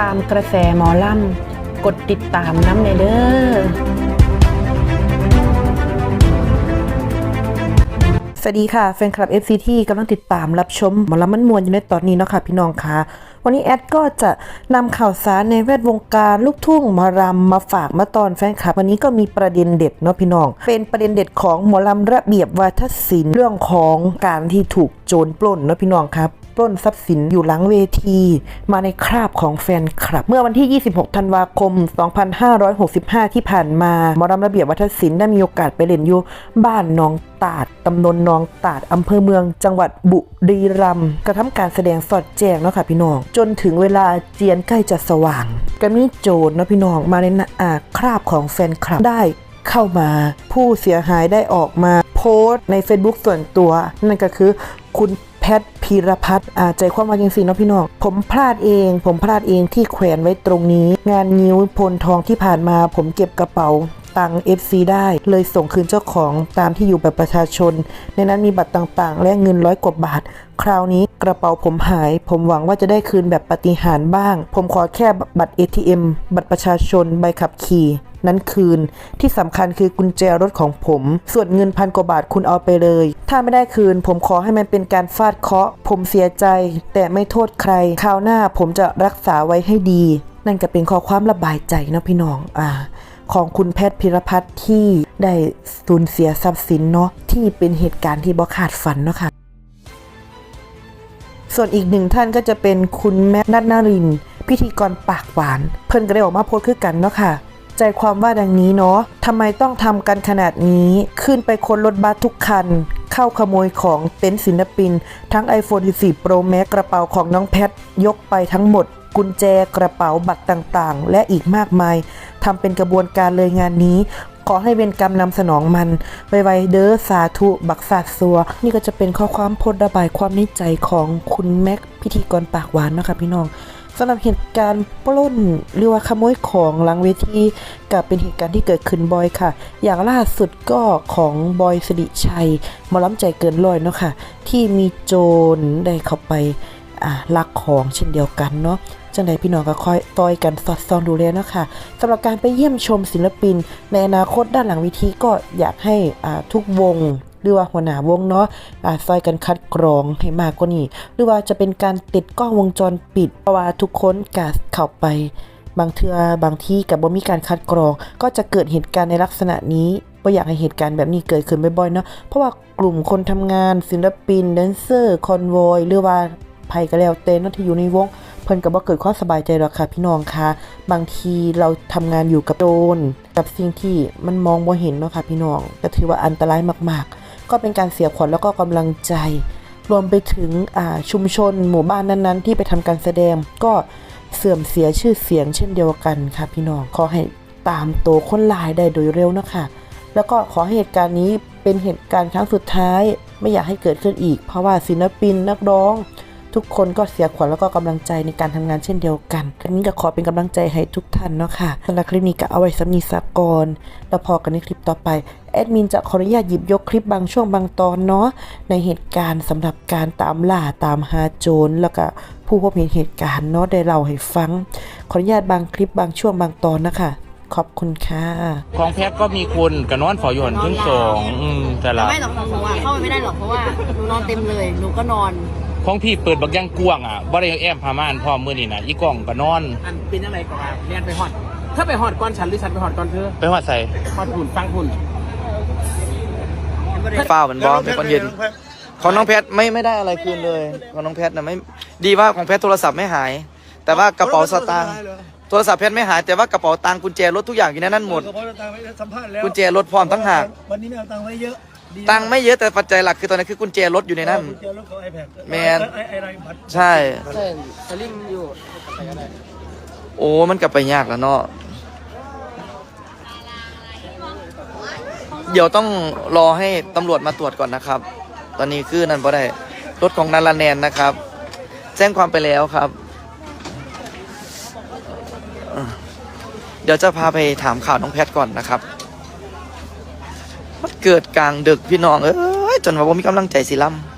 ตามกระแสหมอลำกดติดตามน้ำในเด้อสวัสดีค่ะแฟนคลับ FCT กำลังติดตามรับชมหมอลำมันมวนอยู่ในตอนนี้เนาะค่ะพี่น้องค่ะวันนี้แอดก็จะนำข่าวสารในแวดวงการลูกทุ่งหมอลำมาฝากมาตอนแฟนคลับ วันนี้ก็มีประเด็นเด็ดเนาะพี่น้อง เป็นประเด็นเด็ดของหมอลำระเบียบวาทศิลป์เรื่องของการที่ถูกโจรปล้นเนาะพี่น้องครับ ปล้นทรัพย์สินอยู่หลังเวที มาในคราบของแฟนคลับ เมื่อวันที่ 26 ธันวาคม 2565 ที่ผ่านมาหมอรำระเบียบวัฒนศิลป์ได้มีโอกาสไปเล่นอยู่บ้านหนองตาดตำบลหนองตาดอำเภอเมือง จังหวัดบุรีรัมย์กระทำการแสดงสอดแจ้งเนาะค่ะพี่น้อง จนถึงเวลาเจียนใกล้จะสว่างก็มีโจรเนาะพี่น้องมาในอาคราบของแฟนคลับได้เข้ามาผู้เสียหายได้ออกมาโพสต์ใน Facebook ส่วนตัว นั่นก็คือคุณ ทย์พีรพัฒน์ใจความว่าจริงๆเนาะพี่น้องผมพลาดเอง ผมพลาดเองที่แขวนไว้ตรงนี้ งานนิ้วพลทองที่ผ่านมาผมเก็บกระเป๋า ตังค์ FC ได้ เลยส่งคืนเจ้าของตามที่อยู่แบบประชาชน ในนั้นมีบัตรต่างๆ และเงินร้อยกว่าบาท คราวนี้กระเป๋าผมหาย ผมหวังว่าจะได้คืนแบบปฏิหารบ้าง ผมขอแค่บัตร ATM บัตรประชาชนใบขับขี่นั้นคืน ที่สำคัญคือกุญแจรถของผม ส่วนเงินพันกว่าบาทคุณเอาไปเลย ถ้าไม่ได้คืน ผมขอให้มันเป็นการฟาดเคาะ ผมเสียใจ แต่ไม่โทษใคร คราวหน้าผมจะรักษาไว้ให้ดี นั่นก็เป็นข้อความระบายใจเนาะพี่น้อง อ่า ของคุณแพทย์พิรพัฒน์ที่ได้สูญเสียทรัพย์สินเนาะที่เป็นเหตุการณ์ที่บ่คาดฝันเนาะค่ะ ส่วนอีกหนึ่งท่านก็จะเป็นคุณแม็กนัทนารินทร์พิธีกรปากหวาน เพิ่นก็ได้ออกมาโพสต์คือกันเนาะค่ะใจความว่าดังนี้เนาะทำไมต้องทำกันขนาดนี้ ขึ้นไปคนรถบัสทุกคัน เข้าขโมยของเต็นท์ศิลปิน ทั้ง iPhone 14 Pro Max กระเป๋าของน้องแพทยกไปทั้งหมด กุญแจกระเป๋าบัตรต่างๆ และอีกมากมาย ทำเป็นกระบวนการเลยงานนี้ ขอให้เวรกรรมนำสนองมัน ไวๆเด้อสาธุ บักสาดซัว นี่ก็จะเป็นข้อความพสต์ระบายความในใจของคุณแม็กพิธีกรปากหวานเนาะคะพี่น้องสำหรับเหตุการณ์ปล้นหรือว่าขโมยของหลังเวทีกับเป็นเหตุการณ์ที่เกิดขึ้นบ่อยค่ะ อย่างล่าสุดก็ของบอยสิริชัยมอล้ำใจเกินร้อยเนาะค่ะ ที่มีโจรได้เข้าไป อ่าลักของเช่นเดียวกันเนาะจังใดพี่น้องก็คอยต่อยกันสอดส่องดูแลเนาะค่ะสำหรับการไปเยี่ยมชมศิลปิน ในอนาคตด้านหลังเวิธีก็อยากให้อ่าทุกวงหรือว่าหัวหน้าวงเนาะอ่าซอยกันคัดกรองให้มากกว่านี้ หรือว่าจะเป็นการติดกล้องวงจรปิด เพราะว่าทุกคนกาเข้าไป บางเทือบางที่กับบ่มีการคัดกรอง ก็จะเกิดเหตุการณ์ในลักษณะนี้ก็อยากให้เหตุการณ์แบบนี้เกิดขึ้นบ่อยๆเนาะเพราะว่ากลุ่มคนทำงานศิลปินแดนเซอร์คอนโวยหรือว่า ไผก็แล้วแต่เนาะที่อยู่ในวง เพิ่นก็บ่เกิดความสบายใจหรอกค่ะพี่น้องค่ะ บางทีเราทำงานอยู่กับโจรกับสิ่งที่มันมองบ่เห็นเนาะค่ะพี่น้องก็ถือว่าอันตรายมาก ๆ ก็เป็นการเสียขวัญแล้วก็กำลังใจ รวมไปถึงชุมชนหมู่บ้านนั้นๆ ที่ไปทำการแสดงก็เสื่อมเสียชื่อเสียงเช่นเดียวกันค่ะพี่น้องขอให้ตามตัวคนร้ายได้โดยเร็วนะคะ แล้วก็ขอเหตุการณ์นี้เป็นเหตุการณ์ครั้งสุดท้าย ไม่อยากให้เกิดขึ้นอีก เพราะว่าศิลปินนักร้อง ทุกคนก็เสียขวัญแล้วก็กำลังใจในการทำงานเช่นเดียวกันครั้งนี้ก็ขอเป็นกำลังใจให้ทุกท่านเนาะค่ะสำหรับคลิปนี้ก็เอาไว้สำนีสากรแล้วพอกันในคลิปต่อไปแอดมินจะขออนุญาตหยิบยกคลิปบางช่วงบางตอนเนาะในเหตุการณ์สำหรับการตามล่าตามหาโจรแล้วก็ผู้พบเห็นเหตุการณ์เนาะได้เล่าให้ฟัง ขออนุญาตบางคลิปบางช่วงบางตอนนะคะขอบคุณค่ะ ของแพทย์ก็มีคุณกับนอนฝออยู่หันขึ้นสองอืมแต่ละไม่หรอกของหนูอะเข้าไปไม่ได้หรอกเพราะว่าหนูนอนเต็มเลยหนูก็นอน ของพี่เปิดบักย่างกวางอะบ่ได้แอมพาม่านพร้อมมื้อนี้นะอีกล่องก็นอน อันเป็นอะไรก่อนเรียนไปฮอดถ้าไปฮอดก่อนฉันหรือฉันไปฮอดก่อนเธอไปว่าใส่ฮอดหุ่นฟังหุ่นเปล่าเหมือนบอสเป็นคนเย็นของน้องแพทไม่ไม่ได้อะไรคืนเลยของน้องแพทนะไม่ดีว่าของแพทโทรศัพท์ไม่หาย แต่ว่ากระเป๋าสตางค์โทรศัพท์แพทไม่หายแต่ว่ากระเป๋าตังค์กุญแจรถทุกอย่างอยู่ในนั้นหมดกระเป๋าตังค์ไว้สัมภาษณ์แล้วกุญแจรถพร้อมทั้งหากวันนี้ไม่เอาตังค์ไว้เยอะดี ตังค์ไม่เยอะแต่ปัจจัยหลักคือตอนนี้คือกุญแจรถอยู่ในนั้นกุญแจรถของ iPad แมน ไอ้ไอ้ไรบัตรใช่ ใช่สลิงอยู่โอ้มันกลับไปยากแล้วเนาะเดี๋ยวต้องรอให้ตำรวจมาตรวจก่อนนะครับ ตอนนี้คือนั่นพอได้รถของนาราแนนนะครับ แจ้งความไปแล้วครับเดี๋ยวจะพาไปถามข่าวน้องแพทก่อนนะครับ มันเกิดกลางดึกพี่น้องเอ้ยจนว่าผมมีกำลังใจสิล่ำ